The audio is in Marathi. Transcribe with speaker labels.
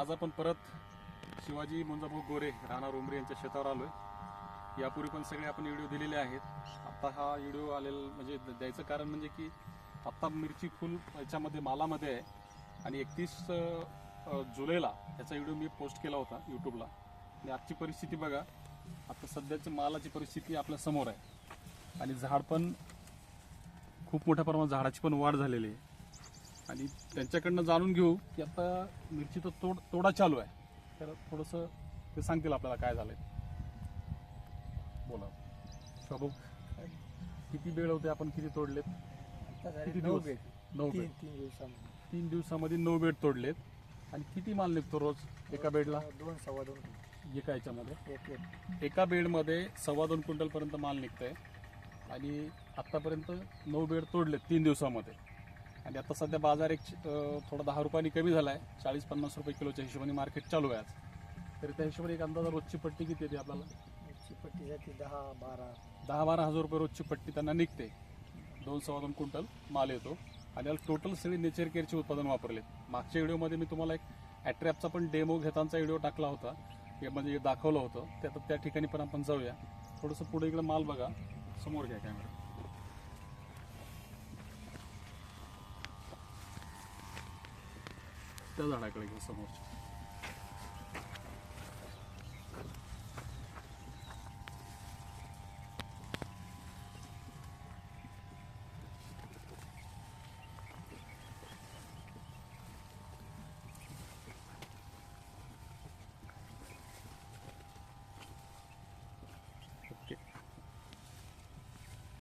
Speaker 1: आज आपण परत शिवाजी मुंजाभाऊ गोरे राणा रोमरे यांच्या शेतावर आलोय. यापूर्वी पण सगळे आपण व्हिडिओ दिलेले आहेत. आता हा व्हिडिओ आलेला म्हणजे द- द्यायचं कारण म्हणजे की आत्ता मिरची फुल याच्यामध्ये मालामध्ये आहे. आणि एकतीस जुलैला याचा व्हिडिओ मी पोस्ट केला होता यूट्यूबला आणि आजची परिस्थिती बघा. आता सध्याची मालाची परिस्थिती आपल्यासमोर आहे. आणि झाड पण खूप मोठ्या प्रमाणात झाडाची पण वाढ झालेली आहे. आणि त्यांच्याकडनं जाणून घेऊ की आता मिरची तर तोड तोडा चालू आहे. तर थोडंसं ते सांगतील आपल्याला काय झालंय. बोला. शोभू किती वेळ होते आपण किती तोडलेत? किती
Speaker 2: नऊ
Speaker 1: दिवस?
Speaker 2: बेड
Speaker 1: नऊ
Speaker 2: तीन
Speaker 1: बेड
Speaker 2: तीन दिवसामध्ये.
Speaker 1: तीन दिवसामध्ये नऊ बेड तोडलेत. आणि किती माल निघतो रोज एका बेडला
Speaker 2: दोन सव्वा दोन.
Speaker 1: एका याच्यामध्ये?
Speaker 2: एक
Speaker 1: बेडमध्ये सव्वा दोन क्विंटलपर्यंत माल निघतंय. आणि आत्तापर्यंत नऊ बेड तोडले तीन दिवसामध्ये. आणि आता सध्या बाजार एक थोडा दहा रुपयांनी कमी झाला आहे चाळीस पन्नास रुपये किलोच्या हिशोबाने मार्केट चालू आहे आज. तरी त्या हिशोबाने एक अंदाजा रोजची पट्टी किती येते आपल्याला?
Speaker 2: मिरची पट्टी जाते दहा बारा.
Speaker 1: दहा बारा हजार रुपये रोजची पट्टी त्यांना निघते. दोन सव्वा दोन क्विंटल माल येतो. आणि याला टोटल सगळे नेचर केअरचे उत्पादन वापरलेत. मागच्या व्हिडिओमध्ये मी तुम्हाला एक ॲट्रॅपचा पण डेमो घेतांचा व्हिडिओ टाकला होता. म्हणजे दाखवलं होतं. ते आता त्या ठिकाणी पण आपण जाऊया. थोडंसं पुढे इकडे माल बघा. समोर घ्या कॅमेरा त्या झाडाकडे घ्या समोरच्या